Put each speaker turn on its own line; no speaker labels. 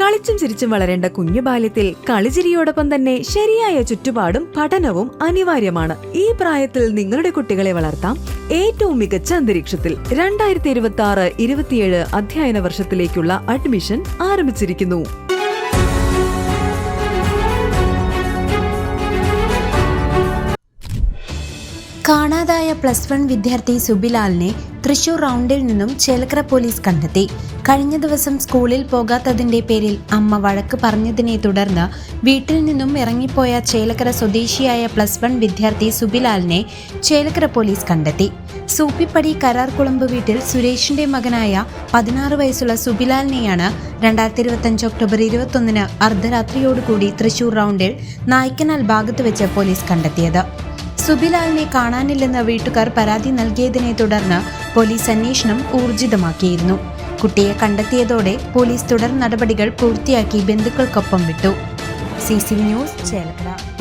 കളിച്ചും ചിരിച്ചും വളരേണ്ട കുഞ്ഞു ബാല്യത്തിൽ കളിചിരിയോടൊപ്പം തന്നെ ശരിയായ ചുറ്റുപാടും പഠനവും അനിവാര്യമാണ്. ഈ പ്രായത്തിൽ നിങ്ങളുടെ കുട്ടികളെ വളർത്താം. ഏറ്റവും മികച്ച അന്തരീക്ഷത്തിൽ രണ്ടായിരത്തി ഇരുപത്തി ആറ് ഇരുപത്തിയേഴ് അധ്യയന വർഷത്തിലേക്കുള്ള അഡ്മിഷൻ ആരംഭിച്ചിരിക്കുന്നു.
കാണാതായ പ്ലസ് വൺ വിദ്യാർത്ഥി സുബിലാലിനെ തൃശൂർ റൗണ്ടിൽ നിന്നും ചേലക്കര പോലീസ് കണ്ടെത്തി. കഴിഞ്ഞ ദിവസം സ്കൂളിൽ പോകാത്തതിന്റെ പേരിൽ അമ്മ വഴക്ക് പറഞ്ഞതിനെ തുടർന്ന് വീട്ടിൽ നിന്നും ഇറങ്ങിപ്പോയ ചേലക്കര സ്വദേശിയായ പ്ലസ് വൺ വിദ്യാർത്ഥി സുബിലാലിനെ ചേലക്കര പോലീസ് കണ്ടെത്തി. സൂപ്പിപ്പടി കരാർകുളമ്പ് വീട്ടിൽ സുരേഷിന്റെ മകനായ പതിനാറ് വയസ്സുള്ള സുബിലാലിനെയാണ് രണ്ടായിരത്തി ഇരുപത്തഞ്ച് ഒക്ടോബർ ഇരുപത്തൊന്നിന് അർദ്ധരാത്രിയോടുകൂടി തൃശൂർ റൗണ്ടിൽ നായ്ക്കനാൽ ഭാഗത്ത് വെച്ച് പോലീസ് കണ്ടെത്തിയത്. സുബിലാലിനെ കാണാനില്ലെന്ന് വീട്ടുകാർ പരാതി നൽകിയതിനെ തുടർന്ന് പോലീസ് അന്വേഷണം ഊർജിതമാക്കിയിരുന്നു. കുട്ടിയെ കണ്ടെത്തിയതോടെ പോലീസ് തുടർ നടപടികൾ പൂർത്തിയാക്കി ബന്ധുക്കൾക്കൊപ്പം വിട്ടു. C C news Chelakkara.